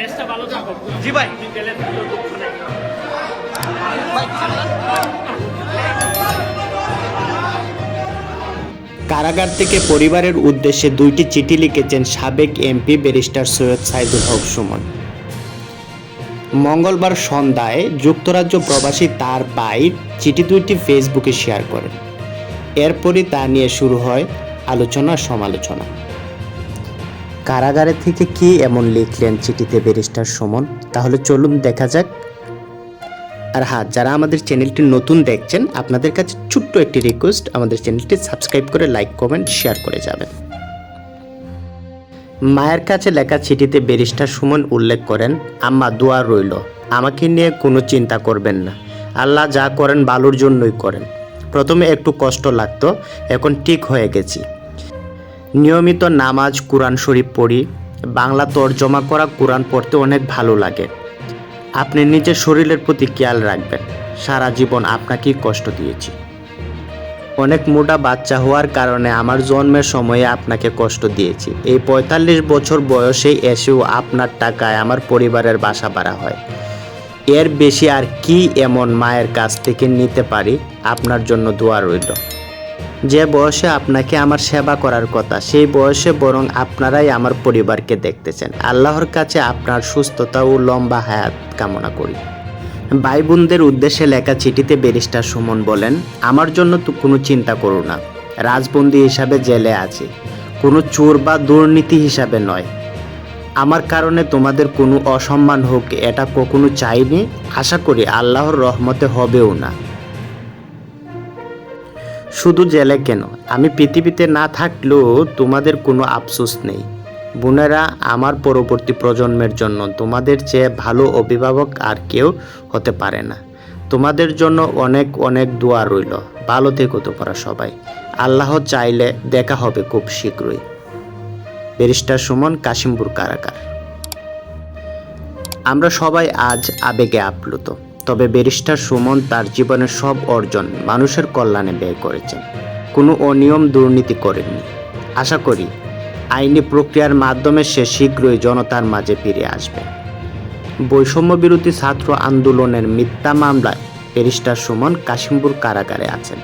দেশটা ভালো থাকুক জি ভাই। কারাগার থেকে পরিবারের উদ্দেশ্যে দুইটি চিঠি লিখেছেন সাবেক এমপি ব্যারিস্টার সৈয়দ সাইদুল হক সুমন। মঙ্গলবার সন্ধ্যায় যুক্তরাজ্য প্রবাসী তার ভাই চিঠি দুইটি ফেসবুকে শেয়ার করেন। এরপরই তা নিয়ে শুরু হয় আলোচনা সমালোচনা কারাগারে থেকে কি এমন লিখলেন চিঠিতে ব্যারিস্টার সুমন? তাহলে চলুন দেখা যাক। আর হ্যাঁ যারা আমাদের চ্যানেলটি নতুন দেখছেন, আপনাদের কাছে ছোট্ট একটি রিকোয়েস্ট আমাদের চ্যানেলটি সাবস্ক্রাইব করে লাইক কমেন্ট শেয়ার করে যাবেন। মায়ের কাছে লেখা চিঠিতে ব্যারিস্টার সুমন উল্লেখ করেন, আম্মা, দোয়া রইল। আমাকে নিয়ে কোনো চিন্তা করবেন না। আল্লাহ যা করেন ভালোর জন্যই করেন। প্রথমে একটু কষ্ট লাগতো, এখন ঠিক হয়ে গেছি। নিয়মিত নামাজ কোরআন শরীফ পড়ি, বাংলা তর্জমা করা কোরআন পড়তে অনেক ভালো লাগে। আপনি নিজের শরীরের প্রতি খেয়াল রাখবেন, সারা জীবন আপনাকেই কষ্ট দিয়েছি। অনেক মোটা বাচ্চা হওয়ার কারণে আমার জন্মের সময়ে আপনাকে কষ্ট দিয়েছি। এই পঁয়তাল্লিশ বছর বয়সে এসেও আপনার টাকায় আমার পরিবারের বাসা ভাড়া হয়। এর বেশি আর কি এমন মায়ের কাছ থেকে নিতে পারি? আপনার জন্য দোয়া রইল। যে বয়সে আপনাকে আমার সেবা করার কথা, সেই বয়সে বরং আপনারাই আমার পরিবারকে দেখতেছেন। আল্লাহর কাছে আপনার সুস্থতা ও লম্বা হায়াত কামনা করি। ভাই বোনদের উদ্দেশ্যে লেখা চিঠিতে ব্যারিস্টার সুমন বলেন, আমার জন্য তো কোনো চিন্তা করো না। রাজবন্দি হিসাবে জেলে আছি। কোনো চোর বা দুর্নীতি হিসাবে নয়। আমার কারণে তোমাদের কোনো অসম্মান হোক, এটা কখনো চাইনি। আশা করি আল্লাহর রহমতে হবেও না। শুধু জেলে কেন? আমি পৃথিবীতে না থাকলেও তোমাদের কোনো আফসোস নেই। বোনেরা, আমার পরবর্তী প্রজন্মের জন্য তোমাদের চেয়ে ভালো অভিভাবক আর কেউ হতে পারে না। তোমাদের জন্য অনেক অনেক দোয়া রইল। ভালো থেকো তোমরা সবাই। আল্লাহ চাইলে দেখা হবে খুব শীঘ্রই। ব্যারিস্টার সুমন, কাশিমপুর কারাগার। আমরা সবাই আজ আবেগে আপ্লুত। তবে ব্যারিস্টার সুমন তার জীবনের সব অর্জন মানুষের কল্যাণে ব্যয় করেছেন। কোনো অনিয়ম দুর্নীতি করেননি। আশা করি, আইনি প্রক্রিয়ার মাধ্যমে সে শীঘ্রই জনতার মাঝে ফিরে আসবে। বৈষম্য বিরোধী ছাত্র আন্দোলনের মিথ্যা মামলায় ব্যারিস্টার সুমন কাশিমপুর কারাগারে আছেন।